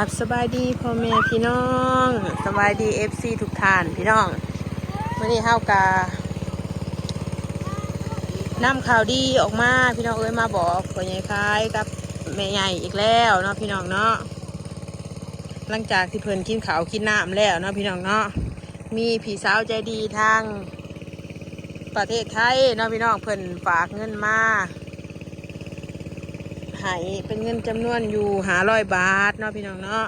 กับสบายดีพ่อแม่พี่น้องสบายดีเอฟซีทุกท่านพี่น้องวันนี้เฮากะนำข่าวดีออกมาพี่น้องเอ้ยมาบอกพ่อใหญ่คายกับแม่ใหญ่อีกแล้วเนาะพี่น้องเนาะหลังจากที่เพิ่นกินข้าวกินน้ำแล้วเนาะพี่น้องเนาะมีพี่สาวใจดีทางประเทศไทยเนาะพี่น้องเพิ่นฝากเงินมา ให้เป็นเงินจำนวนอยู่หาร้อยบาทเนาะพี่น้องเนาะ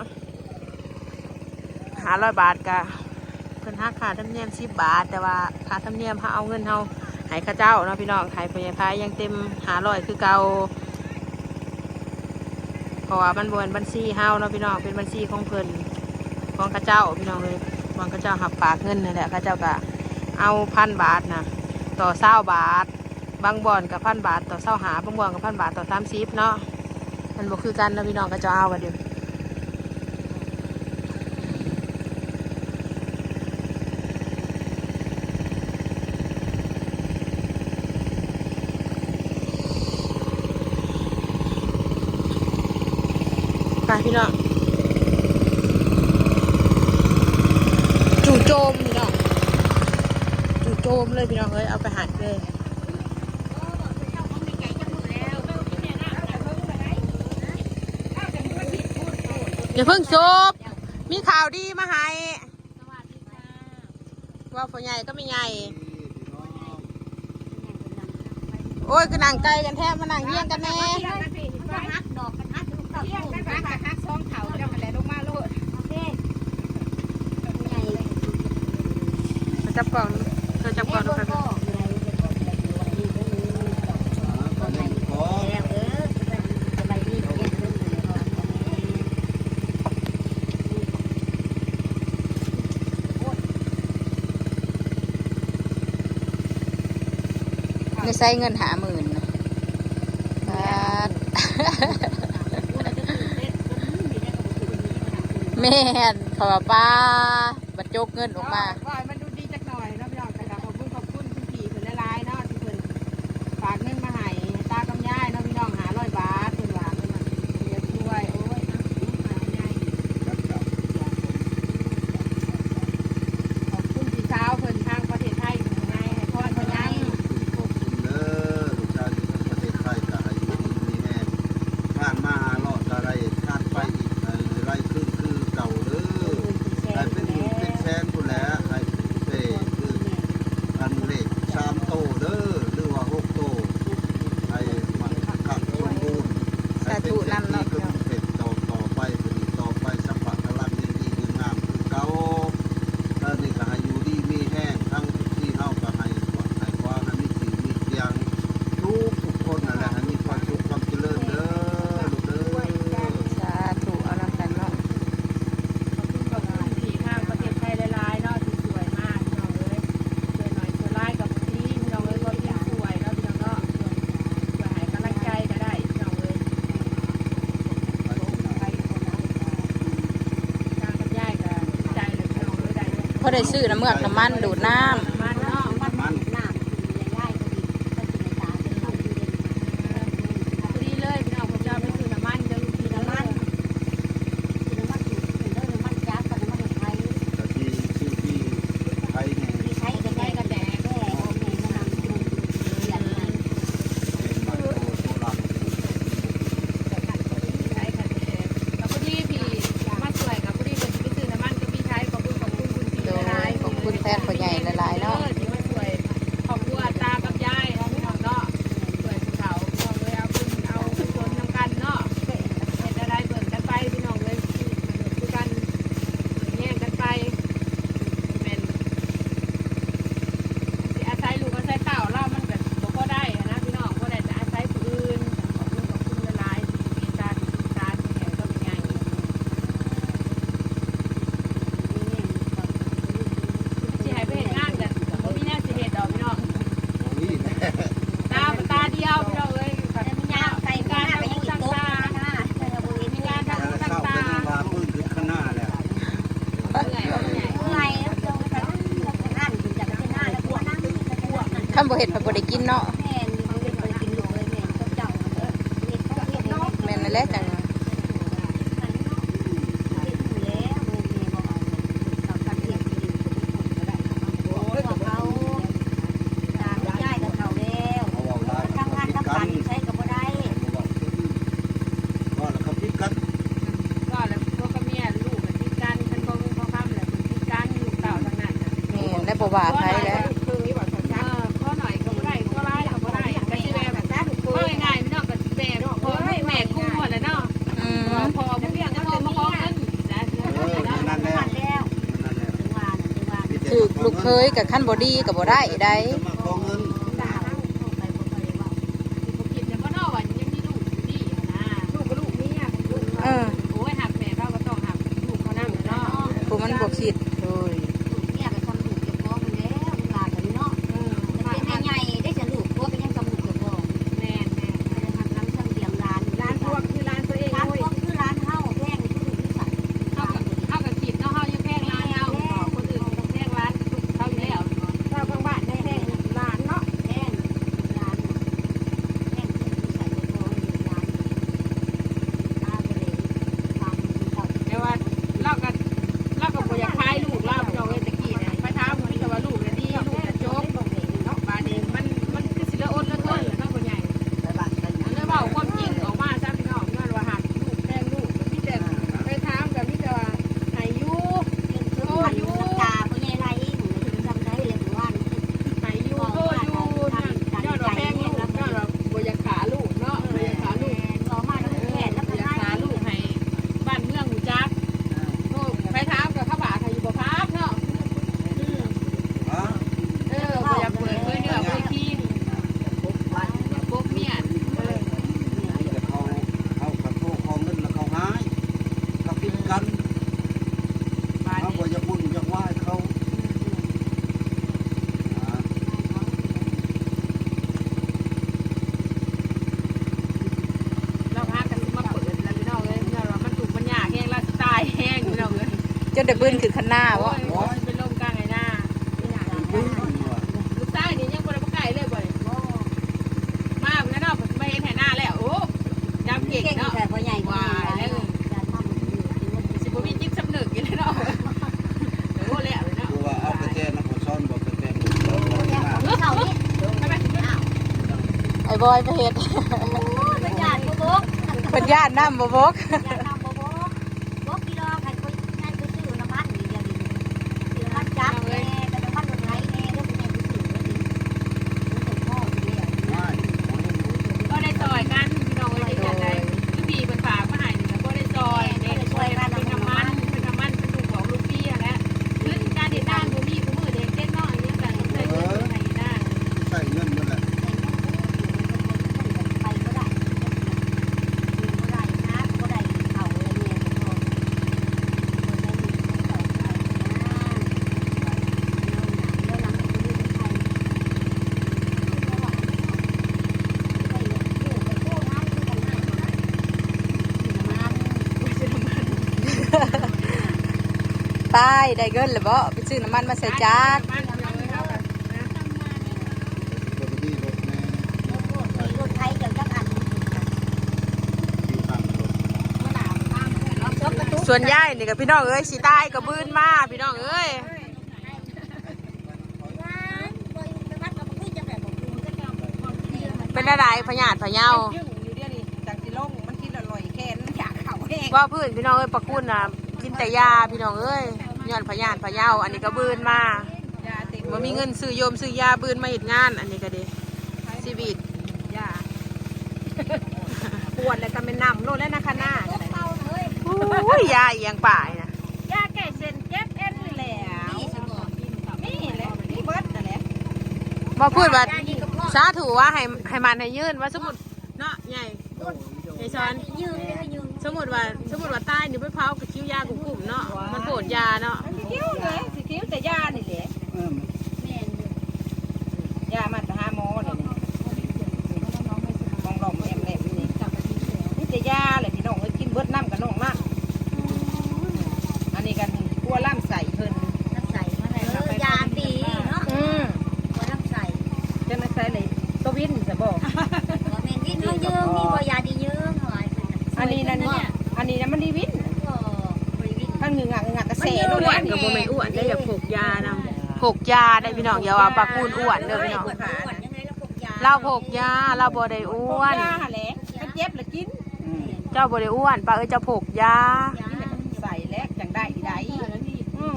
หาร้อยบาทกะเพิ่นหักค่าธรรมเนียมสิบบาท แต่ว่าค่าธรรมเนียมเขาเอาเงินเขาให้ข้าเจ้าเนาะพี่น้องให้พญาพายยังเต็มหาร้อยคือเก่าเพราะว่ามันบวนบัญชีเฮาเนาะพี่น้องเป็นบัญชีของเพิ่นของข้าเจ้าพี่น้องเลยของข้าเจ้าหักฝากเงินนั่นแหละข้าเจ้าก็เอาพันบาทนะต่อเศร้าบาท บางบ่อนกับพันบาทต่อเศร้าหาบางบ่อนกับพันบาทต่อสามสิบเนาะมันบอกคือกันนะพี่น้องก็จะเอากันเดี๋ยวไปพี่น้องจู่โจมพี่น้องจู่โจมเลยพี่น้องเอ้ยเอาไปหัดเลย อย่าเพิ่งจบ มีข่าวดีมาให้ว่าพ่อใหญ่ก็ไม่ใหญ่ โอ้ยก็นั่งไกลกันแทบมานั่งเยี่ยงกันแน่มาจับกล่องเธอจับกล่องดูครั ไม่ใส่เงินหาหมื่นนะบาทแม่นขอป้าบัดจกเงินออกมา ว่ามันดูดีจักหน่อยเนาะพี่น้องแต่ขอบคุณขอบคุณคุณพี่เพิ่นหลายๆเนาะที่เพิ่นฝากเงินมาให้ตากับยายเนาะพี่น้องหาร้อยบาทเพิ่นว่าเพิ่นว่าอยากช่วยโอ้ยนะหายายขอบคุณพี่สาวเพิ่นทางประเทศไทยเพิ่นให้ให้พรเพิ่นยัง ขอบคุณเด้อลูกชายที่ประเทศไทยก็ให้อยู่ดีมีแห้งผ่านมาหาเลาะก็ได้ผ่านไปอีกให้ไรคือคือเก่าเด้อให้เป็นหมื่นเป็นแสนพุ่นแหล้วให้เป้คืออันเลขสามโตเด้อหรือว่าหกโตให้มันขับสมบูรณ์ให้เป็นเศรษฐีก็เป็นต่อต่อไปเป็นต่อไปสัมผัสพลังดีดีงามคือเก่า ตอนนี้ก็ให้อยู่ดีมีแห้งทั้งที่เฮาก็ให้ปลอดให้ความให้มีสิ่งมีเสียงทุกทุกคนนั่นแหละให้มีความสุขความเจริญเด้อลูกเด้อ สาธุเอาน้ำกันเนาะ ขอบคุณพี่ทางประเทศไทยหลายๆเนาะที่สวยมากพี่น้องเอ้ยช่วยหน่อยช่วยไล่กับพี่พี่น้องเอ้ยก็ยิ่งสวยเนาะพี่น้องเนาะช่วยให้กำลังใจก็ได้พี่น้องเอ้ย ทางกับยายก็ใจเลยพี่น้องเลย ได้เลยเพราะได้ซื้อน้ำเมือกน้ำมันดูดน้ำนเนาะ มัน พอดีเลยพี่น้องผมจะเอาไปซื้อน้ำมันเดี๋ยวลูกพี่น้ำมัน ก็ที่ชื่อที่ไทยเนี่ยเป็น ใช้กระแดกระแดก มันโตโตหลัง ใช้กระแดกแล้วพอดีพี่มาสวยกับพอดีเป็นไปซื้อน้ำมันก็พี่ใช้ขอบคุณขอบคุณคุณพี่ำโด หลาย ยขอบคุณแทนพ่อใหญ่หลายๆ เนาะ เนาะ ที่มาสวยขอบคุณตากับยายเนาะพี่น้องเนาะสวยสุดเขาพี่น้องเลยเอาคุณเอาคุณชนน้ำกันเนาะเห็นอะไรเบิ่งกันไปพี่น้องเลยคือกันแย่งกันไปเป็นสิอาศัยลูกอาศัยเต่าเรามันแบบบ่พอได้อะนะพี่น้องพอได้จะอาศัยผู้อื่นขอบคุณขอบคุณหลายๆที่มีการศึกษาที่แข็งก็เป็นไงสิให้ไปเฮ็ดงานกันบ่มีแนวสิเฮ็ดดอกพี่น้อง นี่แหละ ตาตาเดียวพี่น้องเอ้ยแบบมีการทำหูทางตามีการทำหู แต่ ทาง เช้า ตา เป็นว่าพื้นขึ้นข้างหน้าแล้ว เหนื่อยบ่เหนื่อย คำบ่ เห็ดผัดบ่ได้กินเนาะ แม่นนั่นแหละจัง ยกับขั้นบอดี้กับบอได้ได้ จะมาขอเงิน คิดเนี่ยบ่เนาะว่ายังมีลูกอยู่นี่นะลูกก็ลูกเมียลูก เออ โอ้ยหักแม่เขาก็ต้องหักลูกเขานั่งเนาะ ผู้มันบ่คิดโดย เนี่ยก็ทำลูกเก็บพ่อมันแล้วลากันเนาะ เออ เป็นแม่ใหญ่ได้จะลูกพ่อเป็นยังทำลูกเก็บพ่อ แม่แม่ ทำน้ำเชื่อมเตรียมร้าน ร้านพวกคือร้านตัวเอง ร้าน เว้ย พวกคือร้านเฮาแพงคือลูกที่ใส่ เฮากับเฮากับคิดเนาะเฮายังแพงร้านเฮาคนอื่นต้องแพงร้านเขาอยู่แล้วเจ้าข้างบ้านได้แพงร้านเนาะ แพงร้านแพงคือลูกใส่พ่อร้านอาไปเลยทำต่อ แต่ว่าเราก็เราก็บ่อยากขายลูกเราพี่น้องเอ้ยตะกี้เนี่ยไปถามมีแต่ว่าลูกน่ะดีลูกน่ะจบเนาะบาดนี้มันมันคือสิละอดละทนเนาะบ่ใหญ่ อันนี้เว่าความจริงออกมาซะพี่น้องย้อนว่าหักลูกแพงลูกมันมีแต่ไปถามกับมีแต่ว่าให้อยู่ โอ้ยตาพ่อใหญ่ไรทำได้เลยว่า ให้อยู่โตอยู่นั่นย้อนว่าแพงลูกย้อนว่าบ่อยากขาลูกเนาะบ่อยากขาลูก ต่อมาแล้วแขนแล้ว บ่ ก็ อยาก ได้ ขาลูกให้บ้านเมืองหูจักโอ้ไปถามกับเขาบาใครอยู่บ่พาบเนาะอืม ฮะ เออบ่อยากเปิดเผยเนื้อเผยขี้พวกเมียนเออ แต่เขาเขาขัดโทษขอเงินแล้วเขาหายเขาคิดกัน บ้าน เขา นี้ บ่อยากบุญอยากไหว้เขาอ่า เราพากันมาเปิดแล้วพี่น้องเอ้ยย้อนว่ามันถูกมันยากแห้งแล้วสิตายแห้งพี่น้องเอ้ย จนได้บืนขึ้นคันหน้าวะเป็นลมกลางไงหน้าวะลูกใต้นี่ยังบ่ได้มาไก่เลยบ่ได้มาเพิ่นเนาะเพิ่เห็นให้หน้าแล้วโอ้จำเก่งเนาะแต่พ่ใหญ่กว่าแล้วสิบ่มีจิสำนึกอีกแล้วเนาะโอ้แล้วเนาะอว่าเอากระแจนะผมซ่อนบอกระแจบุญเราเราเนี่ยหน้าของเขานี่ไอ้บอยไปเฮ็ดเป็นญาติบ่บกเพิ่นญาติน้ำบ่บก ใส่เงินนั่นแหละไปก็ได้ก็ได้นะก็ได้เขาอเนี่ยก็ตายได้เงินแล้วบ่ไปซื้อน้ำมันมาใส่จักรมันพี่น้องเอ้ยเฮานะ รถดีรถแม่ รถไทยเกี่ยวกับอัน ที่ตั้งรถ มะนาวตามแล้วก็ประตู ส่วนยายนี่กับพี่น้องเอ้ยสิตายกับบืนมาพี่น้องเอ้ยร้านบริษัทกับมือจะแบบบอกคุณก็จะบอกเดียวมันเป็นอะไรพญาติพะเยายึ่งอยู่เดียวนี่จากสิลงมันกินอร่อยแค่นั้นอยากเข่าแห้งว่าพื้นพี่น้องเอ้ยประคุณน่ะกินแต่ยาพี่น้องเอ้ยย้อนพญาติพะเยาอันนี้ก็บืนมายาเต็มบ่มีเงินซื้อโยมซื้อยาบืนมาเฮ็ดงาน อันนี้ก็ดีชีวิตยาปวดแล้วก็เป็นน้ำโลดแล้วนะคะหน้า อุ้ยยาอีหยังป่ายนะยาแก้เส้นเจ็บเอ็นนี่แหละนี่สมองนี่แหละนี่เบิดนั่นแหละบ่พูดว่าย่านี่กับพ่อสาธุว่าให้ให้มันให้ยืนว่าสมมุติเนาะใหญ่ใหญ่ช้อนยืมได้ยืมสมมุติว่าสมมุติว่าตายนี่ไปเผากับคิ้วยากลุ่มๆเนาะมันโปรดยาเนาะ สิคิ้วเลยสิคิ้วแต่ยานี่แหละ เออ แม่น ยามาแต่หาหมอเลยนี่มองหลอมแอมแหลมนี่นี่แต่ยาเลยพี่น้องเอ้ยกินเบิดน้ำกับน้องนั่นอันนี้กันกลัวล่ำใส่เพิ่น น้ำใสมาเลยยาดีเนาะ อืม ว่าน้ำใส จะไม่ใส่ เลยตัววินจะบอกว่าแม่นที่น้องยืมมีบ่ยาดียืมหน่อยอันนี้นั่นอันนี้นะมันดีวินก็บริวิตข้างหนึ่งอะงะกระเสอ้โน่นวนแหกับละโมเมนอ้วนได้อย่าพกยานะพกยาได้พี่น้องอย่าว่าปลาคูนอ้วนเด้อพี่น้องยังไงแล้วพวกยาเราพกยาเราบ่ได้อ้วน ยาแหละมันเจ็บแล้วกินอืมเจ้าบ่ได้อ้วนป้าเอ้ยเจ้าพกยายาใส่แล้วจังได้ดีได้อืม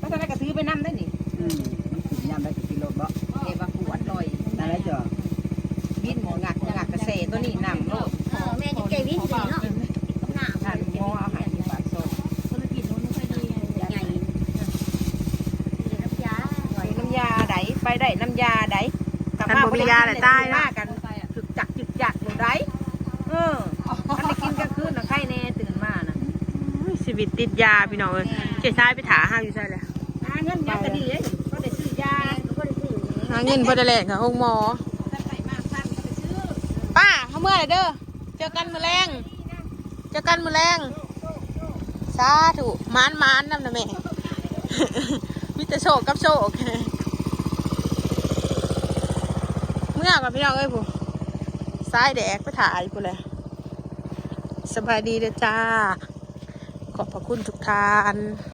ก็ตอนนั้นก็ซื้อไปนั่ได้นี่อืมมันสิยามได้กิโลบ่เก็บมาขวดลอย นั่นแหละจ้ะวินงักงักกระเสตัวนี้นำโลดเออแม่จะเกวินอยู่เนาะหน้าท่านหมอเอาใหายที่ปากโซธุรกิจนู้นไม่ค่อยดีไงคือน้ำยาได้น้ำยาได้กลับคันบ่มียาได้ตายมาเนาะกันจึกจักจึกจักหนูได้เออคันได้กินกลางคืนน่ะไข้แน่ตื่นมาน่ะอุ้ยชีวิตติดยาพี่น้องเอ้ยเจ๊ชายไปถาห้าอยู่ใช่เลยหาเงินยาก็ดีเอ้ยก็ได้ซื้อยา ก็ได้ซื้อ หาเงินพอได้แหลกค่ะองหมอถ้าใส่มากสั้นก็ไปซื้อป้าเขาเมื่อไรเด้อ เจอกันมือแรง เจอกันมือแรง สาธุมานมานน้ำนะแม่มิต่โชคกับโชคเมื่อกับพี่น้องเอ้ยผู้ซ้ายแดกไปถ่ายผู้เลยสบายดีเด้อจ้า ขอบพระคุณทุกท่าน